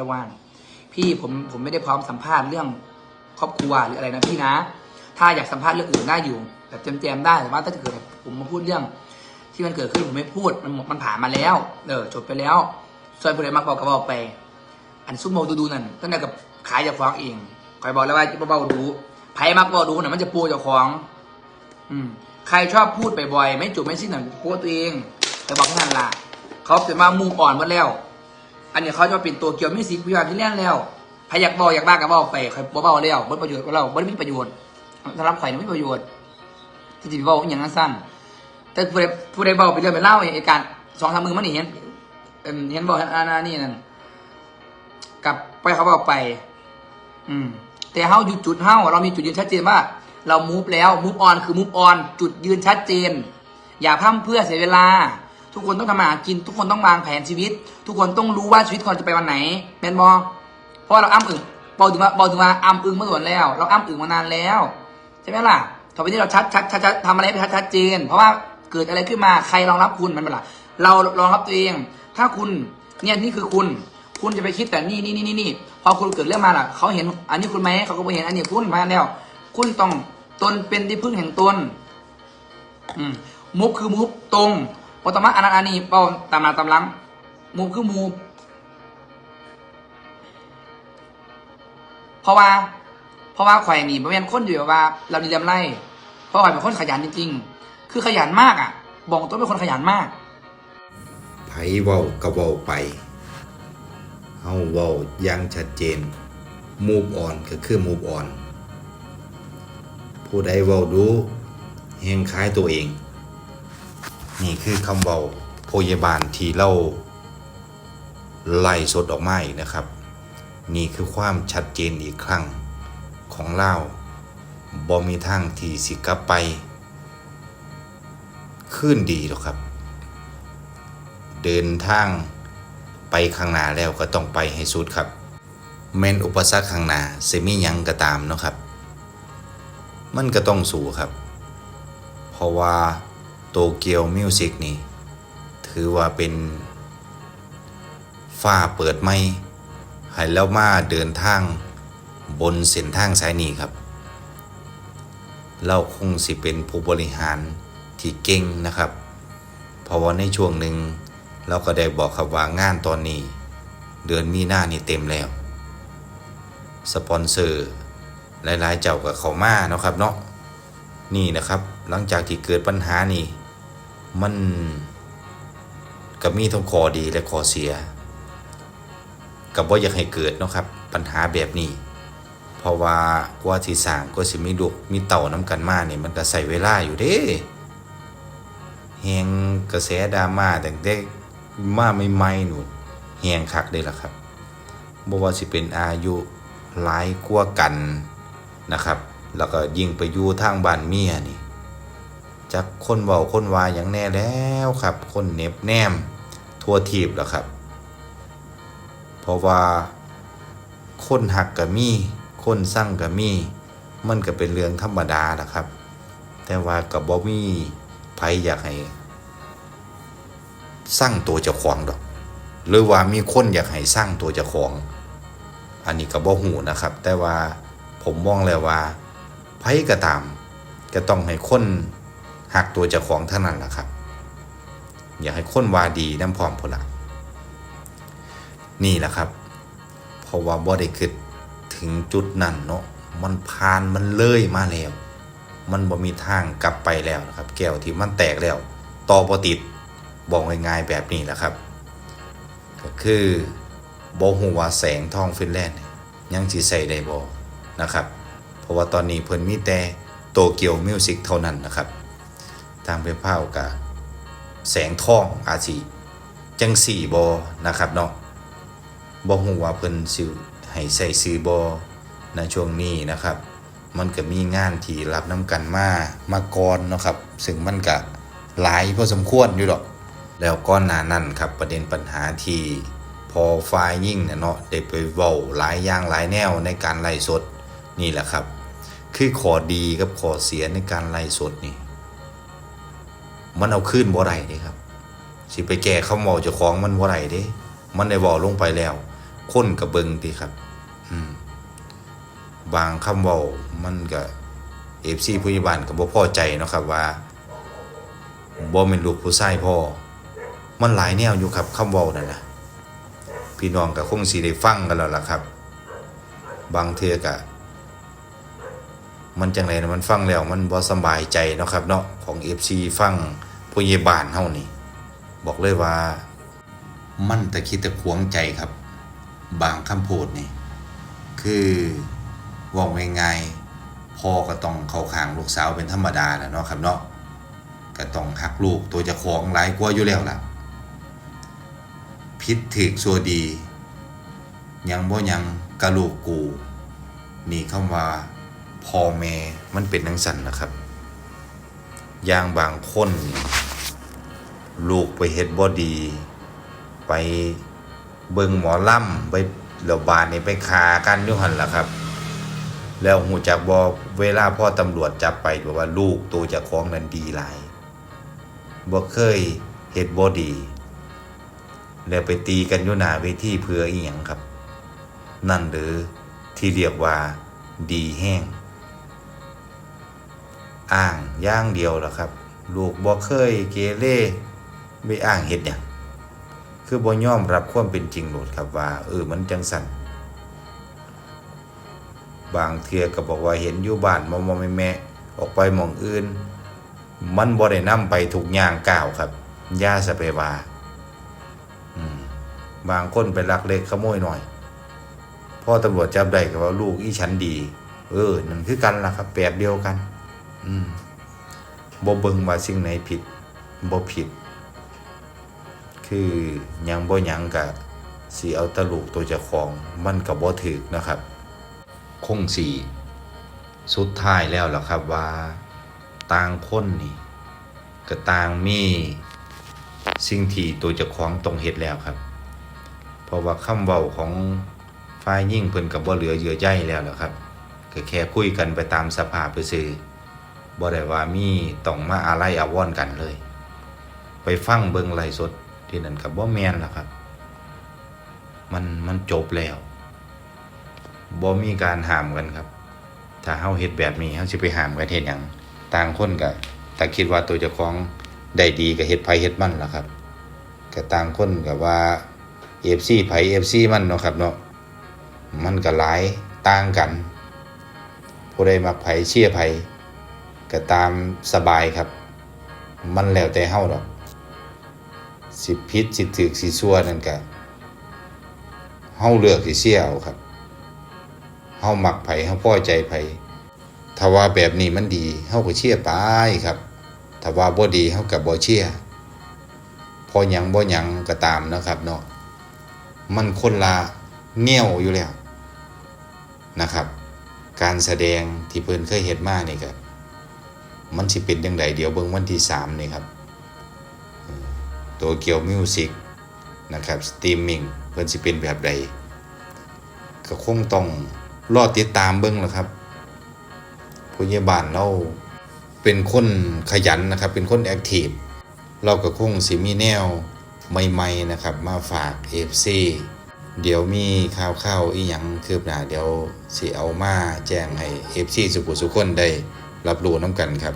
ระว่างพี่ผมผมไม่ได้พร้อมสัมภาษณ์เรื่องครอบครัวหรืออะไรนะพี่นะ ถ้าอยากสัมภาษณ์เรื่องอื่นได้อยู่แบบแจมๆได้แต่ว่าถ้าเกิดผมมาพูดเรื่อง ที่มันเกิดขึ้นผมไม่พูดมันมันผ่านมาแล้วเออจบไปแล้วส่วนผู้ใดมาบอกก็บอกไป อันซุ่มโมดูดูนั่นตั้งแต่กับขายจากฟ้องเองคอยบอกแล้วว่าเบาๆดูไพ่มักเบาดูน่ะมันจะปูเจากของ อืมใครชอบพูดบ่อยๆไม่จบไม่สิ้นหนังโพสตัวเองแต่บอกแค่นั้นล่ะเขาเป็นมามูอ่อนหมดแล้ว อันนี้เขาจะมาเป็นตัวเกี่ยวม่สิพิจาที่แล่นแล้วใครอยากบอกอยากบ้าก็บอกไปใครบ่เบาแล้วบ่ประโยชน์กับเราบ่ไมีประโยชน์สำหรับใครไม่มีประโยชน์ที่จะบอกอย่างนั้นสั้น แต่ผู้ใดผู้ใดเบาไปเรื่องไปเล่าเหตุการณ์สองสามมือมันนี่เห็นเห็นบอกอันนั้นนี่นั่นกับไปเขาบอกไป อืม แต่เฮาอยู่จุดเฮาเรามีจุดยืนชัดเจนว่า เรามูฟแล้วมูฟออนคือมูฟออนจุดยืนชัดเจน อย่าพร่ำเพื่อเสียเวลา ทุกคนต้องทำมาหากิน ทุกคนต้องวางแผนชีวิต ทุกคนต้องรู้ว่าชีวิตคนจะไปวันไหนเป็นบอเพราะเราอ้ำอึ่งบอกถึงว่าบอกถึงว่าอ้ำอึ่งมาส่วนแล้ว เราอ้ำอึ่งมานานแล้วใช่ไหมล่ะต่อไปนี้เราชัดชัดชัดชัดทำอะไรให้ชัดชัดเจน เพราะว่าเกิดอะไรขึ้นมาใครรองรับคุณมันเป็นล่ะเรารองรับตัวเอง ถ้าคุณเนี่ยนี่คือคุณคุณจะไปคิดแต่นี่นี่นี่นี่พอคุณเกิดเรื่องมาล่ะเขาเห็นอันนี้คุณไหมเขาก็ไม่เห็นอันนี้คุณมาแล้ว คุณต้องตนเป็นที่พึ่งแห่งตนอืมมุกคือมุกตรง ปตมะอนันต์อานีเป้าตามมาตามหลังมุกคือมูเพราะว่า เพราะว่าข่อยนี่บริเวณคนอยู่แบบว่า เราดีเรียมไล่เพราะข่อยเป็นคนขยันจริงๆ คือขยันมากอะ บอกตัวเป็นคนขยันมากไผเว้าก็เว้าไปเฮาเว้าอย่างชัดเจน move on ก็คือ move on ผู้ใดเว้าดูแหงคล้ายตัวเอง นี่คือคำเว้าพยาบาลที่เราไล่สดออกมาอีกนะครับ นี่คือความชัดเจนอีกครั้งของเล่าบ่มีทางที่สิกลับไป ขึ้นดีหรอกครับ เดินทางไปข้างหน้าแล้วก็ต้องไปให้สุดครับแม้นอุปสรรคข้างหน้าสิมีหยังก็ตามเนาะครับ มันก็ต้องสู้ครับ เพราะว่า โตเกียวมิวสิกนี่ ถือว่าเป็นฝ้าเปิดไม่ให้แล้วมาเดินทางบนเส้นทางสายนี้ครับ เราคงสิเป็นผู้บริหารที่เก่งนะครับ เพราะว่าในช่วงหนึ่งเราก็ได้บอกครับว่างานตอนนี้ เดือนมีนานี่เต็มแล้ว สปอนเซอร์หลายๆเจ้ากับเขามาเนาะครับเนาะนี่นะครับ หลังจากที่เกิดปัญหานี่ มันก็มีทั้งข้อดีและข้อเสียกับว่าอยากให้เกิดเนาะครับปัญหาแบบนี้ เพราะว่ากว่าที่สางก็สิมีลูกมีเต่าน้ำกันมาเนี่ยมันก็ใส่เวลาอยู่เด้แหงกระแสดราม่าแต่งเด็กมาใหม่หนูแหงคักเลยล่ะครับบ่ว่าสิเป็นอายุหลายกว่ากันนะครับ แล้วก็ยิ่งไปอยู่ทางบ้านเมียนี่ จักคนเว้าคนวาอย่างแน่แล้วครับ คนเน็บแนม ทั่วทีบแล้วครับ เพราะว่าคนหักก็มี คนสั่งก็มี มันก็เป็นเรื่องธรรมดาล่ะครับ แต่ว่าก็บ่มีไผอยากให้สร้างตัวเจ้าของดอก หรือว่ามีคนอยากให้สร้างตัวเจ้าของ อันนี้ก็บ่หูนะครับ แต่ว่าผมมองแล้วว่าไผก็ตามก็ต้องให้คน หักตัวเจ้าของเท่านั้นแหละครับ อยากให้คนว่าดีน้ำพร้อมพนละนี่แหละครับ เพราะว่าบ่ได้คิดถึงจุดนั้นเนาะมันผ่านมันเลยมาแล้ว มันบ่มีทางกลับไปแล้วนะครับ แก้วที่มันแตกแล้วต่อบ่ติดบอกง่ายๆแบบนี้แหละครับ ก็คือบ่ฮู้ว่าแสงทองฟินแลนด์ยยังสิใส่ได้บ่นะครับ เพราะว่าตอนนี้เพิ่นมีแต่โตเกียวมิวสิกเท่านั้นนะครับ ทางไปเผากับแสงทองอาจสิจังสี่บ่นะครับเนาะบ่ฮู้ว่าเพิ่นสิให้ใส่ซื้อบ่ในช่วงนี้นะครับ มันก็มีงานที่รับน้ำกันมามาก่อนเนาะครับ ซึ่งมันก็หลายพอสมควรอยู่ดอก แล้วก้อนหนานั่นครับประเด็นปัญหาที่พอไฟยิ่งเนี่ยเนาะได้ไปเว้าหลายอย่างหลายแนวในการไล่สดนี่แหละครับ คือข้อดีกับข้อเสียในการไล่สดนี่ มันเอาขึ้นบ่ไรเด้ครับ สิไปแก้คำเว้าเจ้าของมันบ่ไรเด้มันได้เว้าลงไปแล้วคนกับเบิงติครับ อืม บางคำเว้ามันก็เอฟซีผู้ใหญ่บ้านก็บ่พอใจเนาะครับว่าบ่แม่นลูกผู้ชายพ่อ มันหลายแนวอยู่ครับคำเว้านั่นนะพี่น้องก็คงสิได้ฟังกันแล้วล่ะครับ บางเทื่อก็มันจังไดนะมันฟังแล้วมันบ่สบายใจเนาะครับเนาะของ FC ฟัง ผู้ใหญ่บ้านเฮานี่ บอกเลยว่า มันแตะคิดแตะขวงใจครับ บางคำพูดนี่ คือว่าง่ายๆพ่อก็ต้องเข้าข้างลูกสาวเป็นธรรมดาแหละเนาะครับเนาะก็ต้องหักลูกตัวจะของหลายกว่าอยู่แล้วล่ะพิษถึกสัวดี ยังบ่ยังกะลูกกู นี่คำว่าพ่อแม่มันเป็นนังสันนะครับ อย่างบางคนนี่ ลูกไปเฮ็ดบ่ดี ไปเบิ่งหมอลำไปแล้วบานนี่ไปคากันอยู่หั่นล่ะครับ แล้วหูจักบ่เวลาพ่อตำรวจจับไปบอกว่าลูกตัวเจะของนั้นดีหลายบ่เคยเฮ็ดบ่ดี แล้วไปตีกันอยู่หน้าเวทีเพื่ออีหยังครับ นั่นหรือที่เรียกว่าดีแห้ง อ้างย่างเดียวล่ะครับ ลูกบ่เคยเกเร ไม่อ้างเฮ็ดหยังคือบ่ยอมรับความเป็นจริงโหลดครับว่า เออมันจังสั่นบางเทือก็บอกว่าเห็นอยู่บ้านมอมอแม่ๆออกไปมองอื่น มันบ่ได้นำไปถูกย่างก้าวครับย่าสะไปว่าอืมบางคนไปลักเล็กขโมยหน่อยพ่อตำรวจจับได้ก็ว่าลูกอีฉันดี เออนั่นคือกันล่ะครับแบบเดียวกัน อืมบ่เบิงว่าสิ่งไหนผิดบ่ผิด คือยังบ่ยังกะสิเอาตะลูกตัวเจ้าของมันก็บ่ถูกนะครับ คงสิสุดท้ายแล้วล่ะครับว่า ต่างคนนี่ก็ต่างมีสิ่งที่ตัวเจ้าของต้องเฮ็ดแล้วครับ เพราะว่าคำเว้าของฝ่ายยิ่งเพิ่นก็บ่เหลือเยื่อใยแล้วล่ะครับก็แค่คุยกันไปตามสภาพซื่อบ่ได้ว่ามีต้องมาอะไรอาวรณ์กันเลย ไปฟังเบิงไลสด ที่นั่นก็บ่แมนล่ะครับ มันมันจบแล้วบ่มีการห้ามกันครับ ถ้าเฮาเฮ็ดแบบนี้เฮาสิไปห้ามกันเฮ็ดหยังต่างคนก็ถ้าคิดว่าตัวเจ้าของได้ดีก็เฮ็ดไผเฮ็ดมันล่ะครับก็ต่างคนก็ว่า FC ไผ FC มันเนาะครับเนาะมันก็หลายต่างกัน ผู้ใดมักไผเชียร์ไผก็ตามสบายครับ มันแล้วแต่เฮาดอก สิผิดสิถูกสิชั่วนั่นก็เฮาเลือกสิเชี่ยร์เอาครับเฮามักไผเฮาพอใจไผถ้าว่าแบบนี้มันดีเฮาก็เชียไปครับถ้าว่าบ่ดีเฮาก็บ่เชียพอหยังบ่หยังก็ตามนะครับเนาะมันคนละแนวอยู่แล้วนะครับ การแสดงที่เพิ่นเคยเฮ็ดมานี่ก็มันสิเป็นจังไดเดี๋ยวเบิ่งวันที่3นี่ครับ ตัวเกี่ยวมิวสิกนะครับสตรีมมิ่งเพิ่นสิเป็นแบบใดก็คงต้องรอติดตามเบิ่งแหล้วครับผู้ใหญ่บ้านเราเป็นคนขยันนะครับ เป็นคนแอคทีฟเราก็คงสิมีแนวใหม่ๆนะครับ มาฝาก FC เดี๋ยวมีข่าวข่าวอีหยังคืบหน้าเดี๋ยวสิเอามาแจ้งให้ FC สุขุสุขคนได้รับรู้น้ำกันครับ